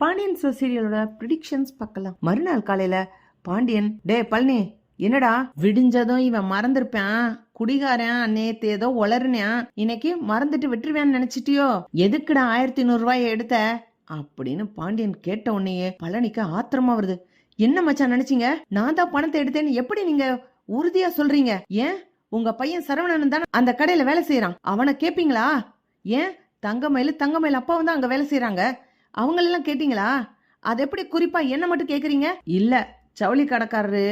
Pandian சீரியலோட predictions பார்க்கலாம். மறுநாள் காலையில பாண்டியன் டே பழனி என்னடா? விடிஞ்சதும் இவன் மறந்துருப்பான். குடிகாரன் நேத்து ஏதோ உளறுனான். இன்னைக்கு மறந்துட்டு விட்டுருவேன்னு நினைச்சிட்டியோ? எதுக்குடா ஆயிரத்தி நூறு ரூபாய் எடுத்த? அப்படின்னு பாண்டியன் கேட்ட உடனேயே பழனிக்கு ஆத்திரமா வருது. என்ன மச்சான் நினைச்சீங்க? நான் தான் பணத்தை எடுத்தேன்னு எப்படி நீங்க உறுதியா சொல்றீங்க? ஏன்? உங்க பையன் சரவணன் தானே அந்த கடையில வேலை செய்யறான் அவனை கேப்பீங்களா? ஏன்? தங்கமயில் தங்கமயில் அப்பாவும் தான் அங்க வேலை செய்யறாங்க அவங்களெல்லாம் கேட்டீங்களா? அது எப்படி குறிப்பா என்ன மட்டும் கேக்குறீங்க? இல்ல ஜவுளி கடைக்காரரு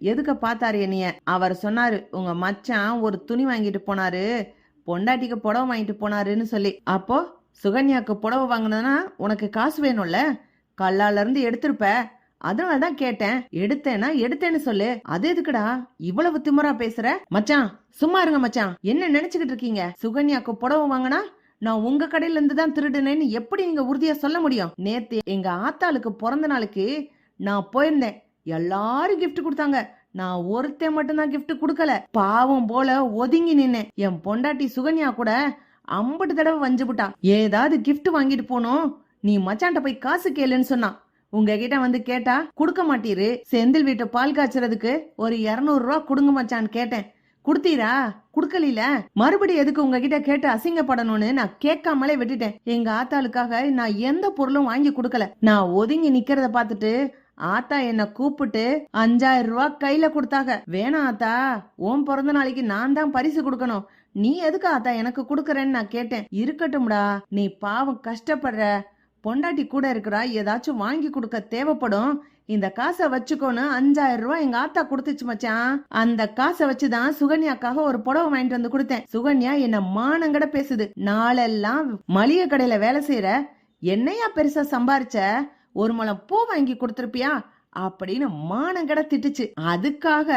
எதுக்க பார்த்தாரு என்னைய? அவர் சொன்னாரு உங்க மச்சான் ஒரு துணி வாங்கிட்டு போனாரு பொண்டாட்டிக்கு புடவை வாங்கிட்டு போனாருன்னு சொல்லி. அப்போ சுகன்யாக்கு புடவை வாங்கினதுனா உனக்கு காசு வேணும்ல? கல்லால இருந்து எடுத்திருப்ப. அதனால தான் கேட்டேன். எடுத்தேன்னா எடுத்தேன்னு சொல்லு. அது எதுக்குடா? இவ்வளவு திமுறா பேசுற? மச்சான் சும்மா இருங்க மச்சான். என்ன நினைச்சுக்கிட்டு இருக்கீங்க? சுகன்யாக்கு புடவை வாங்கினா நான் உங்க கடையில இருந்து தான் திருடுனேன்னு எப்படி நீங்க உறுதியா சொல்ல முடியும்? நேத்து எங்க ஆத்தாளுக்கு பிறந்த நாளுக்கு நான் போயிருந்தேன். எல்லாரும் கிஃப்ட் கொடுத்தாங்க. நான் ஒருத்தன் மட்டும்தான் கிஃப்ட் கொடுக்கல. பாவம் போல ஒதுங்கி நின்னேன். என் பொண்டாட்டி சுகன்யா கூட ஐம்பது தடவை வஞ்சுபுட்டா ஏதாவது கிஃப்ட் வாங்கிட்டு போனோம். நீ மச்சான்ட்ட போய் காசு கேளுன்னு சொன்னான். உங்ககிட்ட வந்து கேட்டா கொடுக்க மாட்டீரு. செந்தில் வீட்டு பால் காய்ச்சறதுக்கு ஒரு இருநூறு ரூபா கொடுங்க மச்சான்னு கேட்டேன். குடுத்தீரா? குடுக்கல மறுபடியும் எதுக்கு உங்ககிட்ட கேட்டு அசிங்கப்படணும்னு நான் கேட்காமலே விட்டுட்டேன். எங்க ஆத்தாளுக்காக நான் எந்த பொருளும் வாங்கி கொடுக்கல. நான் ஒதுங்கி நிக்கிறத பார்த்துட்டு ஆத்தா என்ன கூப்பிட்டு அஞ்சாயிரம் ரூபாய் கையில கொடுத்தாங்க. வேணாம் ஆத்தா உன் பிறந்த நாளைக்கு நான் தான் பரிசு கொடுக்கணும். நீ எதுக்கு ஆத்தா எனக்கு கொடுக்கறேன்னு நான் கேட்டேன். இருக்கட்டும்டா நீ பாவம் கஷ்டப்படுற. பொண்டாட்டி கூட இருக்கிறா ஏதாச்சும் வாங்கி கொடுக்க தேவைப்படும். இந்த காசை வச்சுக்கோன்னு அஞ்சாயிரம் ரூபாய் எங்க ஆத்தா கொடுத்துச்சு மச்சான். அந்த காசை வச்சுதான் சுகன்யாக்காக ஒரு புடவை வாங்கிட்டு வந்து கொடுத்தேன். சுகன்யா என்ன மானங்கட பேசுது. நாளெல்லாம் மளிகை கடையில வேலை செய்யற என்னையா பெருசா சம்பாரிச்ச? ஒரு முளம் பூ வாங்கி கொடுத்துருப்பியா? அப்படின்னு மானங்கட திட்டுச்சு. அதுக்காக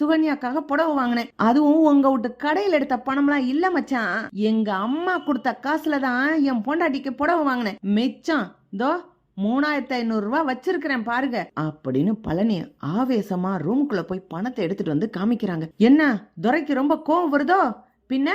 சுகன்யாக்காக புடவை வாங்கினேன். அதுவும் உங்க வீட்டு கடையில் எடுத்த பணம்லாம் இல்ல மச்சான். எங்க அம்மா கொடுத்த காசுல தான் என் பொண்டாட்டிக்கு புடவை வாங்கினேன். மிச்சம் தோ மூணாயிரத்தி ஐநூறுரூவா வச்சிருக்கிறேன் பாருங்க அப்படின்னு பழனி ஆவேசமா ரூமுக்குள்ள போய் பணத்தை எடுத்துட்டு வந்து காமிக்கிறாங்க. என்ன துரைக்கு ரொம்ப கோவம் வருதோ? பின்ன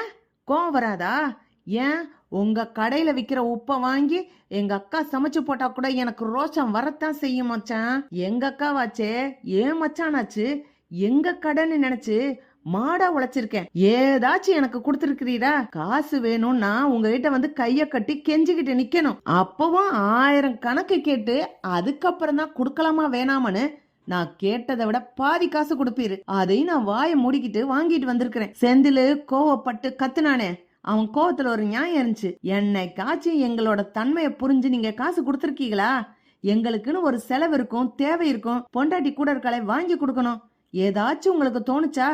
கோவம் வராதா? ஏன்? உங்க கடையில விக்கிற உப்பை வாங்கி எங்க அக்கா சமைச்சு போட்டா கூட எனக்கு ரோஷம் வரத்தான் செய்யும் மச்சான். எங்க அக்காவாச்சே? ஏன் மச்சானாச்சு? எங்க கடைன்னு நினைச்சு மாடா உழைச்சிருக்கேன். ஏதாச்சும் எனக்கு கொடுத்துருக்கிறீரா காசு வேணும்னா உங்ககிட்ட வந்து கைய கட்டி கெஞ்சிக்கிட்டு நிக்கணும். அப்பவும் ஆயிரம் கணக்கு கேட்டு அதுக்கப்புறம் தான் கொடுக்கலாமா வேணாமான்னு நான் கேட்டதை விட பாதி காசு கொடுப்பீரு. அதையும் நான் வாயை மூடிக்கிட்டு வாங்கிட்டு வந்திருக்கிறேன். செந்தில் கோவப்பட்டு கத்துனானே. அவன் கோவத்துல ஒரு நியாயம் இருந்துச்சு. என்னைக்காச்சும் எங்களோட தன்மையை புரிஞ்சு நீங்க காசு கொடுத்துருக்கீங்களா? எங்களுக்குன்னு ஒரு செலவு இருக்கும் தேவை இருக்கும். பொண்டாட்டி கூட இருக்காளே வாங்கி கொடுக்கணும். ஏதாச்சும் உங்களுக்கு தோணுச்சா?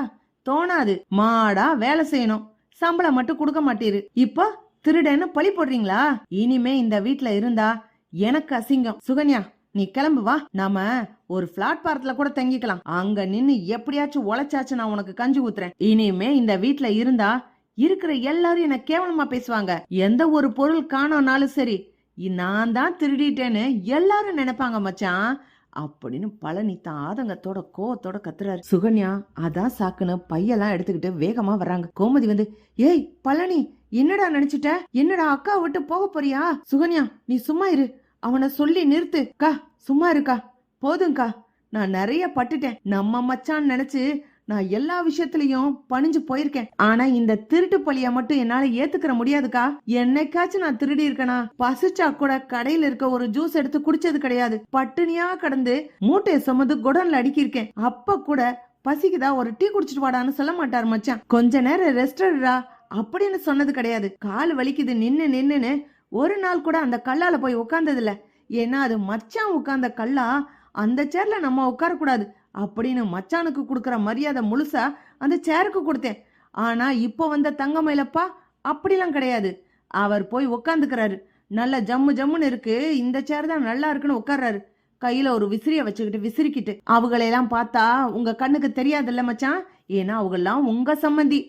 தோணாது. மாடா வேலை செய்யணும். சம்பளம் மட்டும் கொடுக்க மாட்டீரு. இப்போ திருடன்னு பழி போடுறீங்களா? இனிமே இந்த வீட்ல இருந்தா எனக்கு அசிங்கம். சுகன்யா நீ கிளம்பு வா. நாம ஒரு பிளாட்பாரத்துல கூட தங்கிக்கலாம். அங்க நின்னு எப்படியாச்சும் உழைச்சாச்சு நான் உனக்கு கஞ்சி ஊத்துறேன். இனிமே இந்த வீட்ல இருந்தா இருக்கிற எல்லாரும் என்ன கேவலமா பேசுவாங்க. எந்த ஒரு பொருள் காணோம்னாலும் சரி நான் தான் திருடிட்டேன்னு எல்லாரும் நினைப்பாங்க மச்சான். அப்படின்னு பழனி தான் ஆதங்கத்தோட கோவத்தோட கத்துறாரு. சுகன்யா அதான் சாக்குன்னு பையெல்லாம் எடுத்துக்கிட்டு வேகமா வர்றாங்க. கோமதி வந்து ஏய் பழனி என்னடா நினைச்சிட்ட? என்னடா அக்கா விட்டு போக போறியா? சுகன்யா நீ சும்மா இரு. அவனை சொல்லி நிறுத்து. கா சும்மா இருக்கா? போதும்க்கா நான் நிறைய பட்டுட்டேன். நம்ம மச்சான் நினைச்சு நான் எல்லா விஷயத்திலயும் பணிஞ்சு போயிருக்கேன். ஆனா இந்த திருட்டு பழிய மட்டும் என்னால ஏத்துக்கிற முடியாதுக்கா. என்னைக்காச்சும் நான் திருடி இருக்கனா? பசிச்சா கூட கடையில இருக்க ஒரு ஜூஸ் எடுத்து குடிச்சது கிடையாது. பட்டினியா கடந்து மூட்டையை சுமந்து குடன்ல அடுக்கியிருக்கேன். அப்ப கூட பசிக்குதா? ஒரு டீ குடிச்சிட்டு வாடான்னு சொல்ல மாட்டார் மச்சான். கொஞ்ச நேரம் ரெஸ்டா அப்படின்னு சொன்னது கிடையாது. கால் வலிக்குது. நின்னு நின்னுன்னு ஒரு நாள் கூட அந்த கல்லால போய் உட்கார்ந்தது இல்ல ஏன்னா அது மச்சான் உட்கார்ந்த கல்லா அந்த சேர்ல நம்ம உட்கார கூடாது அப்படின்னு மச்சானுக்கு கொடுக்குற மரியாதை முழுசா அந்த சேருக்கு கொடுத்தேன். ஆனா இப்போ வந்த தங்கமயிலப்பா அப்படிலாம் கிடையாது. அவர் போய் உட்காந்துக்கிறாரு நல்ல ஜம்மு ஜம்முன்னு இருக்கு. இந்த சேர் தான் நல்லா இருக்குன்னு உட்கார்றாரு கையில ஒரு விசிறிய வச்சுக்கிட்டு விசிறிக்கிட்டு. அவங்களையெல்லாம் பார்த்தா உங்க கண்ணுக்கு தெரியாதுல்ல மச்சான்? ஏன்னா அவங்கெல்லாம் உங்க சம்மந்தி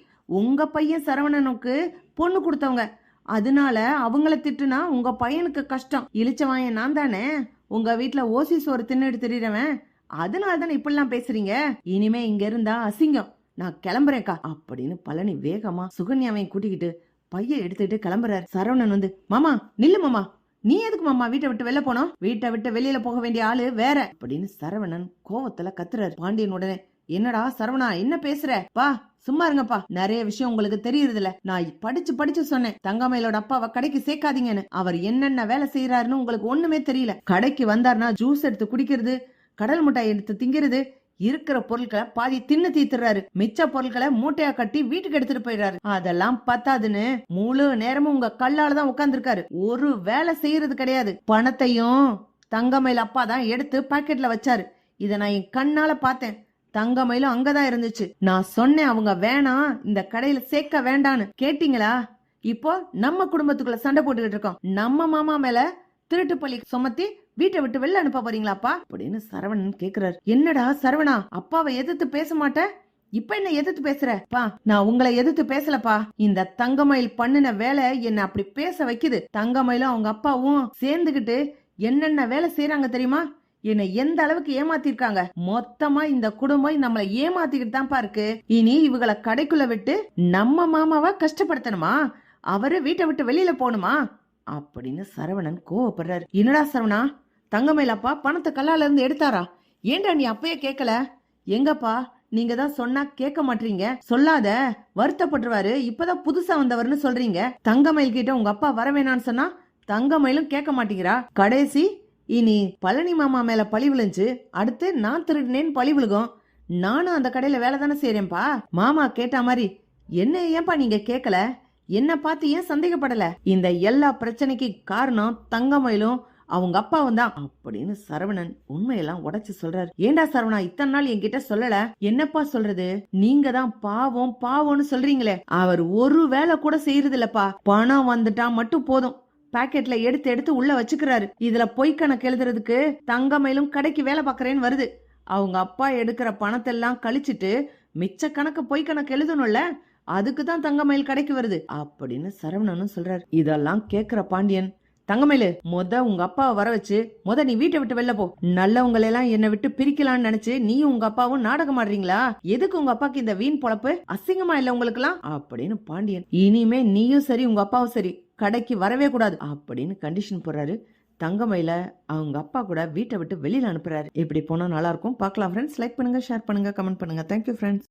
உங்க பையன் சரவணனுக்கு பொண்ணு கொடுத்தவங்க. அதனால அவங்கள திட்டுனா உங்க பையனுக்கு கஷ்டம். இழிச்சவாயன் நான் தானே? உங்க வீட்டுல ஓசி சோறு தின்னுட்டு திரியறவன். அதனால தானே இப்படிலாம் பேசுறீங்க? இனிமே இங்க இருந்தா அசிங்கம். நான் கிளம்புறேன்க்கா. அப்படின்னு பழனி வேகமா சுகன்யாவையும் கூட்டிக்கிட்டு பைய எடுத்துக்கிட்டு கிளம்புறாரு. சரவணன் வந்து மாமா நில்லு மாமா. நீ எதுக்கு மாமா வீட்டை விட்டு வெளில போனோம்? வீட்டை விட்டு வெளியில போக வேண்டிய ஆளு வேற. அப்படின்னு சரவணன் கோவத்துல கத்துறாரு. பாண்டியன் உடனே என்னடா சரவணா என்ன பேசுற? பா சும்மா இருங்கப்பா. நிறைய விஷயம் உங்களுக்கு தெரியுறதுல நான் படிச்சு படிச்சு சொன்னேன். தங்கமயிலோட அப்பாவை கடைக்கு சேர்க்காதீங்கன்னு. அவர் என்னென்ன வேலை செய்யறாருன்னு உங்களுக்கு ஒண்ணுமே தெரியல. கடைக்கு வந்தாருன்னா ஜூஸ் எடுத்து குடிக்கிறது கடல் மிட்டாய் எடுத்து திங்கிறது இருக்கிற பொருட்களை பாதி தின்னு தீத்துறாரு. மிச்ச பொருட்களை மூட்டையா கட்டி வீட்டுக்கு எடுத்துட்டு போயிடுறாரு. அதெல்லாம் பத்தாதுன்னு முழு நேரமும் உங்க கல்லால தான் உட்கார்ந்துருக்காரு ஒரு வேலை செய்யறது கிடையாது. பணத்தையும் தங்கமயில் அப்பா தான் எடுத்து பாக்கெட்ல வச்சாரு. இத நான் என் கண்ணால பார்த்தேன். தங்கமயிலும் அங்கதான் இருந்துச்சு. நான் சொன்னேன் அவங்க வேணாம் இந்த கடையில சேர்க்க வேண்டான்னு. கேட்டீங்களா? இப்போ நம்ம குடும்பத்துக்குள்ள சண்டை போட்டுக்கிட்டு இருக்கோம். நம்ம மாமா மேல திருட்டு பள்ளி சுமத்தி வீட்டை விட்டு வெளில அனுப்ப போறீங்களாப்பா? அப்படின்னு சரவணன் கேக்குறாரு. என்னடா சரவணா அப்பாவை எதிர்த்து பேச மாட்டேன் இப்ப என்ன எதிர்த்து பேசுறப்பா நான் உங்களை எதிர்த்து பேசலப்பா. இந்த தங்கமயில் பண்ணின வேலை என்ன அப்படி பேச வைக்குது. தங்கமயிலும் அவங்க அப்பாவும் சேர்ந்துகிட்டு என்னென்ன வேலை செய்யறாங்க தெரியுமா? என்னை எந்த அளவுக்கு ஏமாத்திருக்காங்க? மொத்தமா இந்த குடும்பம் நம்மளை ஏமாத்திக்கிட்டு தான்ப்பா இருக்கு. இனி இவங்களை கடைக்குள்ள விட்டு நம்ம மாமாவை கஷ்டப்படுத்தணுமா? அவரு வீட்டை விட்டு வெளியில போகணுமா? அப்படின்னு சரவணன் கோவப்படுறாரு. என்னடா சரவணா தங்கமயிலப்பா பணத்தை கல்லாலேருந்து எடுத்தாரா? ஏன்டா நீ அப்பயே கேட்கல எங்கப்பா நீங்க தான் சொன்னா கேட்க மாட்டீங்க. சொல்லாத வருத்தப்படுவாரு. இப்பதான் புதுசா வந்தவர்னு சொல்றீங்க. தங்கமயில் கிட்ட உங்க அப்பா வர வேணான்னு சொன்னா தங்கமயிலும் கேட்க மாட்டேங்கிறா. கடைசி இனி பழனி மாமா மேல பழி விழுஞ்சு அடுத்து நான் திருடினேன்னு பழி விழுகும். நானும் அந்த கடையில வேலை தானே செய்யறேன்ப்பா மாமா கேட்ட மாதிரி என்ன ஏன்பா நீங்க கேட்கல என்ன பார்த்து ஏன் சந்தேகப்படல? இந்த எல்லா பிரச்சனைக்கு காரணம் தங்கமயிலும் அவங்க அப்பாவும் தான் அப்படின்னு சரவணன் உண்மையெல்லாம் உடைச்சு சொல்றாரு. ஏண்டா சரவணா இத்தனை நாள் என்கிட்ட சொல்லல? என்னப்பா சொல்றது? நீங்க தான் பாவம் பாவம்னு சொல்றீங்களே. அவர் ஒரு வேலை கூட செய்யறது இல்லப்பா பணம் வந்துட்டா மட்டும் போதும். பாக்கெட்ல எடுத்து எடுத்து உள்ள வச்சுக்கிறாரு. இதுல பொய் கணக்கு எழுதுறதுக்கு தங்கமயிலும் கடைக்கு வேலை பார்க்கறேன்னு வருது. அவங்க அப்பா எடுக்கிற பணத்தெல்லாம் கழிச்சிட்டு மிச்ச கணக்கு பொய் கணக்கு எழுதணும்ல? அதுக்கு தான் தங்கமயில் கடைக்கு வருது. அப்படின்னு சரவணனும் சொல்றாரு. இதெல்லாம் கேக்குற பாண்டியன். தங்கமயிலு மொத உங்க அப்பாவை வர வச்சு மொத நீ வீட்டை விட்டு வெளில போ. நல்லவங்களை எல்லாம் என்னை விட்டு பிரிக்கலாம்னு நினைச்சு நீயும் உங்க அப்பாவும் நாடகம் ஆடுறீங்களா? எதுக்கு உங்க அப்பாக்கு இந்த வீண் பொழப்பு? அசிங்கமா இல்ல உங்களுக்குலாம் அப்படின்னு பாண்டியன். இனிமே நீயும் சரி உங்க அப்பாவும் சரி கடைக்கு வரவே கூடாது அப்படின்னு கண்டிஷன் போடுறாரு. தங்கமயில அவங்க அப்பா கூட வீட்டை விட்டு வெளியில அனுப்புறாரு. இப்படி போனா நல்லா இருக்கும்? பார்க்கலாம் ஃப்ரெண்ட்ஸ் லைக் பண்ணுங்க ஷேர் பண்ணுங்க கமெண்ட் பண்ணுங்க. Thank you friends